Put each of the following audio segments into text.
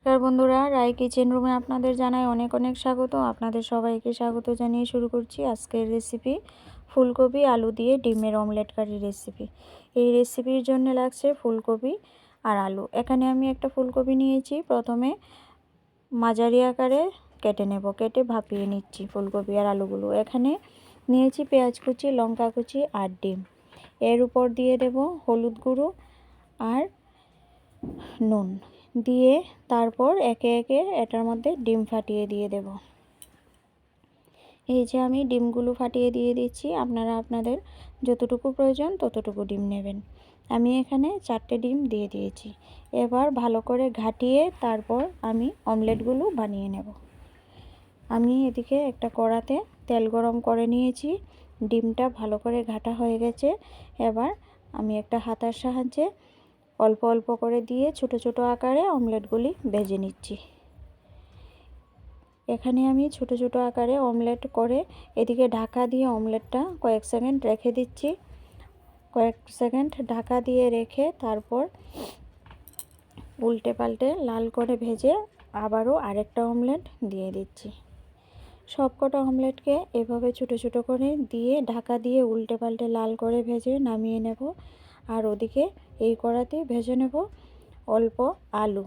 নমস্কার বন্ধুরা রায় কিচেন রুমে আপনাদের জানাই অনেক অনেক স্বাগত। আপনাদের সবাইকে স্বাগত জানিয়ে শুরু করছি আজকের রেসিপি ফুলকপি, আলু দিয়ে ডিমের অমলেট কারি রেসিপি এই রেসিপির জন্য লাগছে ফুলকপি আর আলু। এখানে আমি একটা ফুলকপি নিয়েছি। প্রথমে মাঝারি আকারে কেটে নেব। কেটে ভাপিয়ে নিচ্ছি ফুলকপি আর আলুগুলো। এখানে নিয়েছি পেঁয়াজ কুচি, লঙ্কা কুচি আর ডিম। এর উপর দিয়ে দেব হলুদ গুঁড়ো আর নুন। দিয়ে তারপর একে একে এটার মধ্যে ডিম ফাটিয়ে দিয়ে দেব। এই যে আমি ডিমগুলো ফাটিয়ে দিয়ে দিচ্ছি, আপনারা আপনাদের যতটুকু প্রয়োজন ততটুকু ডিম নেবেন। আমি এখানে চারটে ডিম দিয়ে দিয়েছি। এবার ভালো করে ঘাটিয়ে তারপর আমি অমলেটগুলো বানিয়ে নেব। আমি এদিকে একটা কড়াতে তেল গরম করে নিয়েছি। ডিমটা ভালো করে ঘাটা হয়ে গেছে। এবার আমি একটা হাতার সাহায্যে অল্প অল্প করে দিয়ে ছোট ছোট আকারে অমলেটগুলি ভেজে নিচ্ছি। এখানে আমি ছোট ছোট আকারে অমলেট করে এদিকে ঢাকা দিয়ে অমলেটটা কয়েক সেকেন্ড রেখে দিচ্ছি। কয়েক সেকেন্ড ঢাকা দিয়ে রেখে তারপর উল্টে পাল্টে লাল করে ভেজে আবারও আরেকটা অমলেট দিয়ে দিচ্ছি। সবকটা অমলেটকে এভাবে ছোট ছোট করে দিয়ে ঢাকা দিয়ে উল্টে পাল্টে লাল করে ভেজে নামিয়ে নেব। আর ওদিকে এই কড়াতে ভেজে নেব অল্প আলু।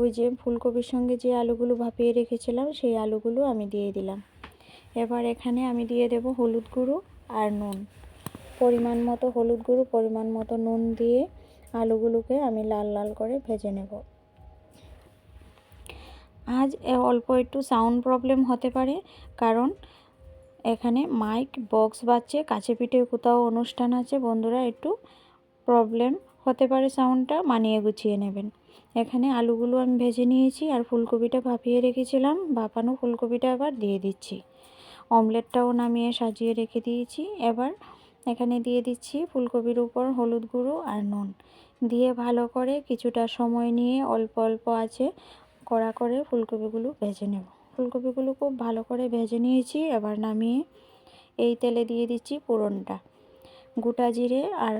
ওই যে ফুলকপির সঙ্গে যে আলুগুলো ভাপিয়ে রেখেছিলাম, সেই আলুগুলো আমি দিয়ে দিলাম। এবার এখানে আমি দিয়ে দেব হলুদ গুঁড়ো আর নুন। পরিমাণ মতো হলুদ গুঁড়ো, পরিমাণ মতো নুন দিয়ে আলুগুলোকে আমি লাল লাল করে ভেজে নেব। আজ অল্প একটু সাউন্ড প্রবলেম হতে পারে, কারণ এখানে মাইক বক্স বাজছে কাছে পিঠে কোথাও অনুষ্ঠান আছে। বন্ধুরা, একটু প্রবলেম হতে পারে সাউন্ডটা মানিয়ে গুছিয়ে নেবেন। এখানে আলুগুলো আমি ভেজে নিয়েছি আর ফুলকপিটা ভাপিয়ে রেখেছিলাম, ভাপানো ফুলকপিটা আবার দিয়ে দিচ্ছি। অমলেটটাও নামিয়ে সাজিয়ে রেখে দিয়েছি। এবার এখানে দিয়ে দিচ্ছি ফুলকপির উপর হলুদ গুঁড়ো আর নুন। দিয়ে ভালো করে কিছুটা সময় নিয়ে অল্প অল্প আছে কড়া করে ফুলকপিগুলো ভেজে নেব। ফুলকপিগুলো খুব ভালো করে ভেজে নিয়েছি, এবার নামিয়ে এই তেলে দিয়ে দিচ্ছি পুরনটা গোটা জিরে আর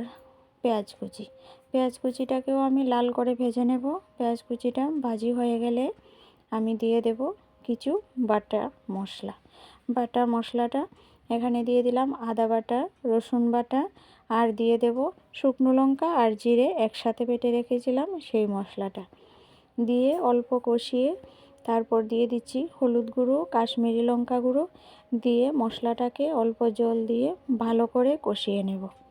পেঁয়াজ কুচি। পেঁয়াজ কুচিটাকেও আমি লাল করে ভেজে নেব। পেঁয়াজ কুচিটা ভাজি হয়ে গেলে আমি দিয়ে দেব কিছু বাটা মশলা। বাটা মশলাটা এখানে দিয়ে দিলাম আদা বাটা, রসুন বাটা, আর দিয়ে দেব শুকনো লঙ্কা আর জিরে একসাথে বেটে রেখেছিলাম সেই মশলাটা। দিয়ে অল্প কষিয়ে তারপর দিয়ে দিচ্ছি হলুদ গুঁড়ো, কাশ্মীরি লঙ্কা গুঁড়ো। দিয়ে মশলাটাকে অল্প জল দিয়ে ভালো করে কষিয়ে নেব।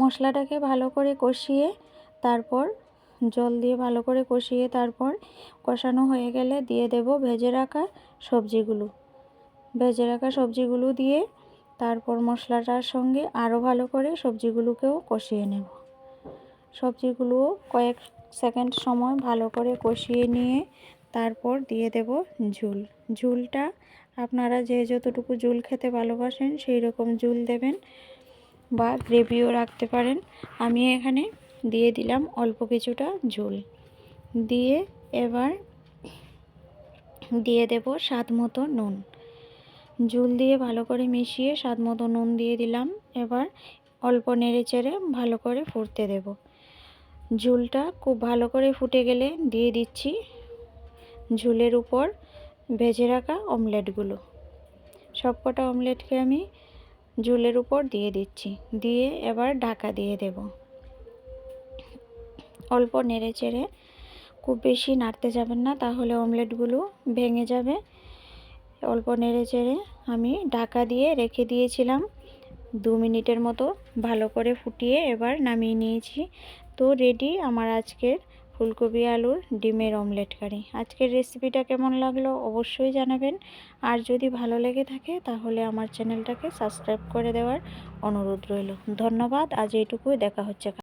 মশলাটাকে ভালো করে কষিয়ে তারপর জল দিয়ে ভালো করে কষিয়ে তারপর কষানো হয়ে গেলে দিয়ে দেব ভেজে রাখা সবজিগুলো। ভেজে রাখা সবজিগুলো দিয়ে তারপর মশলাটার সঙ্গে আরও ভালো করে সবজিগুলোকেও কষিয়ে নেব। সবজিগুলো কয়েক সেকেন্ড সময় ভালো করে কষিয়ে নিয়ে তারপর দিয়ে দেব ঝুল। ঝুলটা আপনারা যে যতটুকু ঝুল খেতে ভালোবাসেন সেই রকম ঝুল দেবেন। বা গ্রেভিও রাখতে পারেন। আমি এখানে দিয়ে দিলাম অল্প কিছুটা ঝোল। দিয়ে এবার দিয়ে দেব স্বাদ মতো নুন। ঝুল দিয়ে ভালো করে মিশিয়ে স্বাদ মতো নুন দিয়ে দিলাম। এবার অল্প নেড়ে চেড়ে ভালো করে ফুটতে দেব। ঝুলটা খুব ভালো করে ফুটে গেলে দিয়ে দিচ্ছি ঝুলের উপর ভেজে রাখা অমলেটগুলো। সবকটা অমলেটকে আমি ঝুলের উপর দিয়ে দিচ্ছি। দিয়ে এবার ঢাকা দিয়ে দেব। অল্প নেড়ে চেড়ে খুব বেশি নাড়তে যাবেন না, তাহলে অমলেটগুলো ভেঙে যাবে। অল্প নেড়ে চেড়ে আমি ঢাকা দিয়ে রেখে দিয়েছিলাম। দু মিনিটের মতো ভালো করে ফুটিয়ে এবার নামিয়ে নিয়েছি। তো রেডি আমার আজকের ফুলকপি, আলুর ডিমের অমলেট কারি। আজকের রেসিপিটা কেমন লাগল অবশ্যই জানাবেন। আর যদি ভালো লেগে থাকে তাহলে আমার চ্যানেলটাকে সাবস্ক্রাইব করে দেওয়ার অনুরোধ রইল। ধন্যবাদ, আজ এইটুকুই, দেখা হচ্ছে